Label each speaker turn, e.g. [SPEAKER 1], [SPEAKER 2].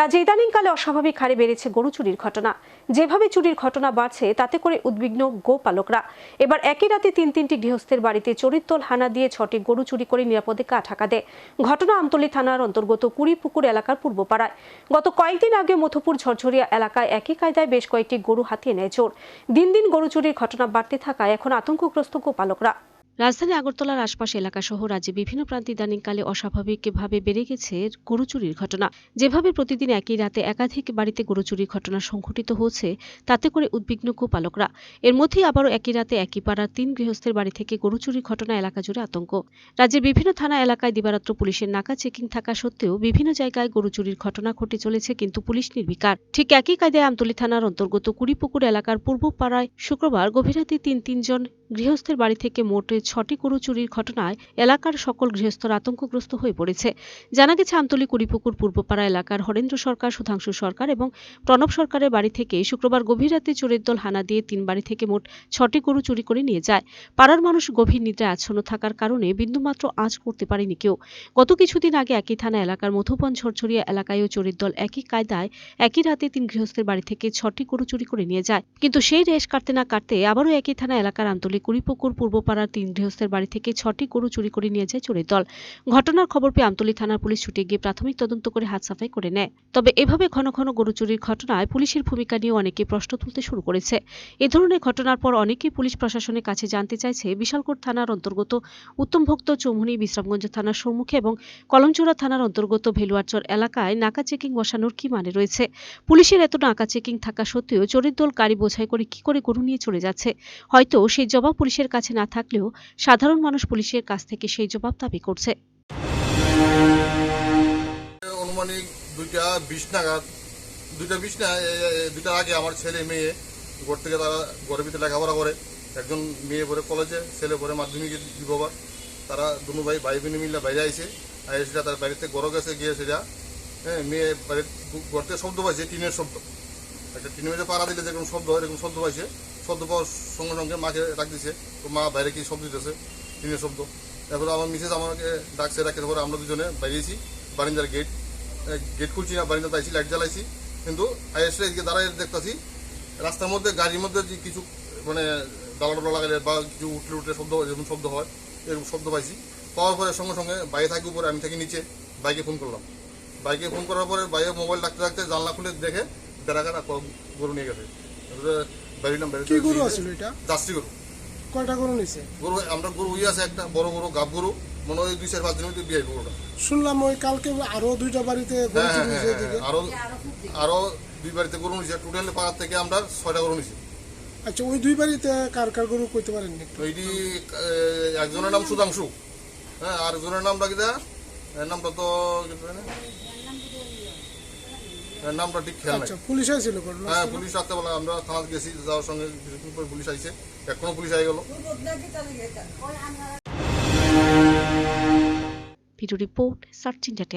[SPEAKER 1] রাজ্যে ইদানিংকালে অস্বাভাবিক হারে বেড়েছে গরু চুরির ঘটনা। যেভাবে চুরির ঘটনা বাড়ছে, তাতে করে উদ্বিগ্ন গোপালকরা। এবার একই রাতে তিন তিনটি গৃহস্থের বাড়িতে চরিত্তল হানা দিয়ে ছটি গরু চুরি করে নিরাপদে কাঠাকা দেয়? ঘটনা আমতলী থানার অন্তর্গত কুড়িপুকুর এলাকার পূর্বপাড়ায়। গত কয়েকদিন আগে মধুপুর ঝরঝরিয়া এলাকায় একই কায়দায় বেশ কয়েকটি গরু হাতিয়ে নেয় চোর। দিন দিন গরু চুরির ঘটনা বাড়তে থাকায় এখন আতঙ্কগ্রস্ত গোপালকরা। রাজধানী আগরতলার আশপাশ এলাকা সহ রাজ্যে বিভিন্ন প্রান্তে ইদানিংকালে অস্বাভাবিকভাবে বেড়ে গেছে গরু চুরির ঘটনা। যেভাবে প্রতিদিন একই রাতে একাধিক বাড়িতে গরু চুরির ঘটনা সংঘটিত হচ্ছে, তাতে করে উদ্বিগ্ন গোপালকরা। এর মধ্যেই আবারও একই রাতে একই পাড়ার তিন গৃহস্থের বাড়ি থেকে গরু চুরির ঘটনা এলাকা জুড়ে আতঙ্ক। রাজ্যের বিভিন্ন থানা, এলাকায় দিবারাত্র পুলিশের নাকা চেকিং থাকা সত্ত্বেও বিভিন্ন জায়গায় গরু চুরির ঘটনা ঘটে চলেছে কিন্তু পুলিশ নির্বিকার। ঠিক একই কায়দায় আমতলী থানার অন্তর্গত কুড়িপুকুর এলাকার পূর্ব পাড়ায় শুক্রবার গভীর রাতে তিন তিনজন গৃহস্থের বাড়ি থেকে মোটে ছটি গরু চুরির ঘটনায় এলাকার সকল গৃহস্থর আতঙ্কগ্রস্ত হয়ে পড়েছে। জানা গেছে আমতলী কুড়িপুকুর পূর্বপাড়া এলাকার হরেন্দ্র সরকার, সুধাংশু সরকার এবং প্রণব সরকারের বাড়ি থেকে শুক্রবার গভীর রাতে চোরের দল হানা দিয়ে তিন বাড়ি থেকে মোট ছটি গরু চুরি করে নিয়ে যায়। পাড়ার মানুষ গভীর নিদ্রায় আচ্ছন্ন থাকার কারণে বিন্দুমাত্র আঁচ করতে পারেনি কেউ। গত কিছুদিন আগে একই থানা এলাকার মধুবন ঝরঝরিয়া এলাকায়ও চোরের দল একই কায়দায় একই রাতে তিন গৃহস্থের বাড়ি থেকে ছটি গরু চুরি করে নিয়ে যায়। কিন্তু সেই রেশ কাটতে না কাটতে আবারও একই থানা এলাকার আন্তলিক কুড়িপুকুর পূর্বপাড়ার তিন গৃহস্থের বাড়ি থেকে ছটি গরু চুরি করে নিয়ে যায় চোরের দল। ঘটনার খবর পেয়ে আমতলী থানার পুলিশ ছুটে গিয়ে প্রাথমিক তদন্ত করে হাত সাফাই করে নেয়। তবে এভাবে ঘন ঘন গরু চুরির ঘটনায় পুলিশের ভূমিকা নিয়ে অনেকে প্রশ্ন তুলতে শুরু করেছে। এ ধরনের ঘটনার পর অনেকেই পুলিশ প্রশাসনের কাছে জানতে চাইছে, বিশালকোট থানার অন্তর্গত উত্তমভক্ত চৌমুনি বিশ্রামগঞ্জ থানার সম্মুখে এবং কলমচোড়া থানার অন্তর্গত ভেলুয়ারচর এলাকায় নাকা চেকিং বসানোর কি মানে রয়েছে? পুলিশের এত নাকা চেকিং থাকা সত্ত্বেও চোরের দল গাড়ি বোঝাই করে কি করে গরু নিয়ে চলে যাচ্ছে? হয়তো সেই জবাব পুলিশের কাছে না থাকলেও সাধারণ মানুষ পুলিশের কাছ থেকে সেই জবাব দাবি করছে।
[SPEAKER 2] অনুমানিক দুইটা বিশ নাগাদ, দুইটা বিশ না দুইটার আগে আমার ছেলে মেয়ে, ঘর থেকে তারা ঘরের ভিতরে লেখাপড়া করে। একজন মেয়ে পড়ে কলেজে, ছেলে পড়ে মাধ্যমিকে বিবাহ তারা দুনো ভাই ভাই বোন মিলে বাইরে আইছে আর তার বাড়িতে গড় গেছে, গিয়ে সেটা হ্যাঁ মেয়ে বাড়ির ঘর থেকে শব্দ পাইছে, টিনের শব্দ। একটা টিনের মধ্যে পাড়া দিলে যেরকম শব্দ হয়, এরকম শব্দ পাইছে। শব্দ পাওয়ার সঙ্গে সঙ্গে মাকে ডাক দিছে। তো মা বাইরে কি শব্দ দিতেছে? টিনের শব্দ। তারপরে আমার মিসেস আমাকে ডাকছে ডাকে তারপরে আমরা দুজনে বাইরেছি বারিন্দার গেট গেট খুলছি না বারিন্দাতে আইছি লাইট জ্বালাইছি। কিন্তু এসে এদিকে দাঁড়াই দেখতেছি, রাস্তার মধ্যে, গাড়ির মধ্যে যে কিছু মানে ডালা ডালা লাগালে বা কিছু উঠলে উঠলে শব্দ যেরকম শব্দ হয়, এরকম শব্দ পাইছি। পাওয়ার পরে সঙ্গে সঙ্গে বাইরে থাকি উপরে, আমি থাকি নিচে, বাইকে ফোন করলাম। বাইকে ফোন করার পরে বাইরে মোবাইল ডাকতে ডাকতে জানলা খুলে দেখে গরু নিয়ে গেছে। তারপরে বাড়িলাম
[SPEAKER 3] কি গরু আছিল এটা?
[SPEAKER 2] জার্সি গরু।
[SPEAKER 3] কয়টা গরু নিছে?
[SPEAKER 2] গরু আমরা গরু ইয়ে আছে একটা বড় গরু গাব গরু। মনে হয় দুই চার পাঁচ দিনের মধ্যে বিয়ে গরুটা।
[SPEAKER 3] শুনলাম ওই কালকে আরও দুইটা বাড়িতে
[SPEAKER 2] হ্যাঁ হ্যাঁ হ্যাঁ, আরও আরও দুই বাড়িতে গরু নিছে। টোটাল পাড়ার থেকে আমরা ছয়টা গরু নিছি।
[SPEAKER 3] আচ্ছা ওই দুই বাড়িতে কার কার গরু কইতে পারেননি একটু?
[SPEAKER 2] একজনের নাম সুধাংশু। হ্যাঁ আর একজনের নাম ডাকি দা নামটা তো নামটা ঠিক খেয়াল নাই।
[SPEAKER 3] আচ্ছা পুলিশ আইছিল
[SPEAKER 2] হ্যাঁ পুলিশ রাত্রেবেলা আমরা থানাতে গেছি যাওয়ার সঙ্গে কিছুক্ষণ পরে পুলিশ আইছে। এখনও পুলিশ আই গেল।
[SPEAKER 1] Video report search India